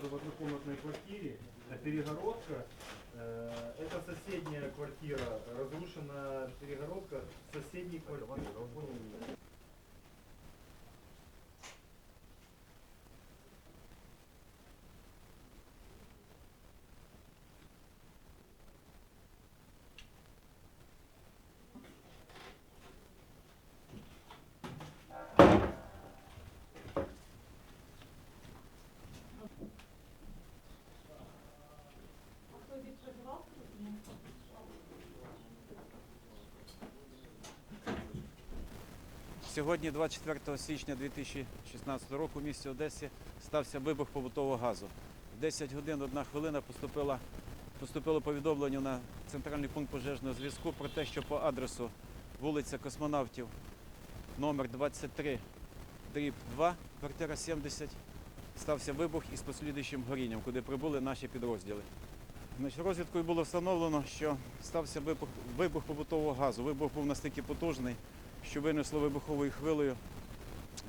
сразу в однокомнатной квартире, а перегородка, э, это соседняя квартира, разрушена перегородка соседней квартиры. Сьогодні, 24 січня 2016 року, в місті Одесі стався вибух побутового газу. В 10 годин 1 хвилина поступила, поступило повідомлення на центральний пункт пожежного зв'язку про те, що по адресу вулиця Космонавтів номер 23 дріб 2, квартира 70, стався вибух із послідуючим горінням, куди прибули наші підрозділи. Значить, розвідкою було встановлено, що стався вибух, вибух побутового газу. Вибух був настільки потужний, що винесло вибуховою хвилею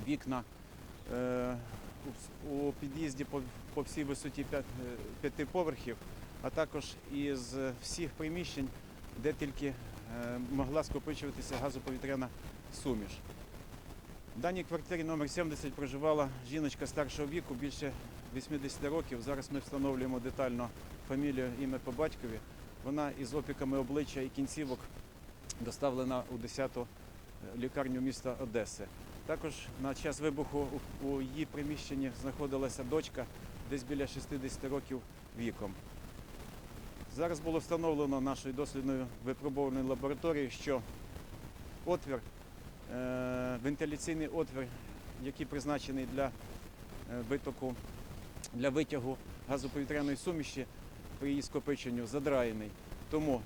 вікна е, у, під'їзді по, по всій висоті е, п'яти поверхів, а також із всіх приміщень, де тільки е, могла скопичуватися газоповітряна суміш. В даній квартирі номер 70 проживала жіночка старшого віку, більше 80 років. Зараз ми встановлюємо детально фамілію, ім'я по батькові. Вона із опіками обличчя і кінцівок доставлена у 10-ту лікарню міста Одеси. Також на час вибуху у- її приміщенні знаходилася дочка десь біля 60 років віком. Зараз було встановлено нашою дослідною випробованою лабораторією, що отвір, е, вентиляційний отвір, який призначений для е, витоку, для витягу газоповітряної суміші при її скопиченню, задраєний. Тому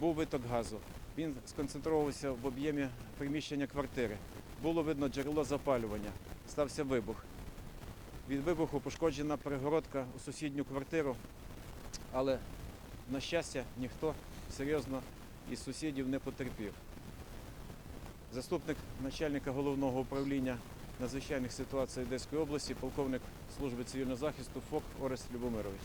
був виток газу. Він сконцентрувався в об'ємі приміщення квартири. Було видно джерело запалювання. Стався вибух. Від вибуху пошкоджена перегородка у сусідню квартиру, але, на щастя, ніхто серйозно із сусідів не потерпів. Заступник начальника головного управління надзвичайних ситуацій Одеської області, полковник служби цивільного захисту ФОК Орест Любомирович.